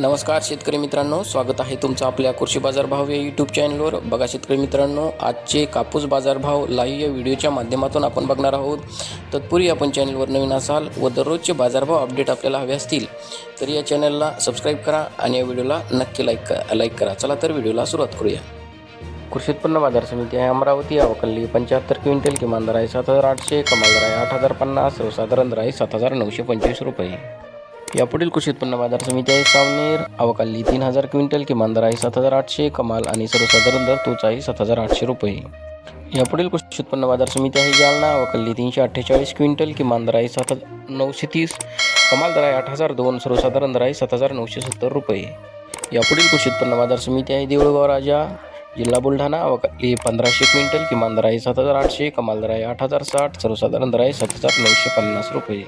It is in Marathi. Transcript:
नमस्कार शेतकरी मित्रांनो स्वागत आहे तुमचं आपल्या कृषी बाजारभाव या यूट्यूब चॅनलवर बघा शेतकरी मित्रांनो आजचे कापूस बाजारभाव लाईव्ह या व्हिडिओच्या माध्यमातून आपण बघणार आहोत. तत्पूर्वी आपण चॅनलवर नवीन असाल व दररोजचे बाजारभाव अपडेट आपल्याला हवे असतील तर या चॅनलला सबस्क्राईब करा आणि या व्हिडिओला नक्की लाईक करा लाईक करा. चला तर व्हिडिओला सुरुवात करूया. कृषी उत्पन्न बाजार समिती आहे अमरावती अवकल्ली पंच्याहत्तर क्विंटल किमान दर आहे सात हजार आठशे कमाल दर आहे आठ हजार पन्नास सर्वसाधारण दर आहे सात हजार नऊशे पंचवीस रुपये. यापुढील कृषी उत्पन्न बाजार समिती आहे. सावनेर अवकाली तीन हजार क्विंटल किमान दर आहे. सात हजार आठशे कमाल आणि सर्वसाधारण दर तोच आहे. सात हजार आठशे रुपये. यापुढील कृषी उत्पन्न बाजार समिती आहे. जालना अवकाली तीनशे अठ्ठेचाळीस क्विंटल किमान दर आहे. सात हजार नऊशे तीस कमाल दर आहे. आठ हजार दोन सर्वसाधारण दर आहे. सात हजार नऊशे सत्तर रुपये. यापुढील कृषी उत्पन्न बाजार समिती आहे. देऊळगाव राजा जिल्हा बुलढाणा अवकाली पंधराशे क्विंटल किमान दर आहे. सात हजार आठशे कमाल दर आहे. आठ हजार साठ सर्वसाधारण दर आहे. सात हजार नऊशे पन्नास रुपये.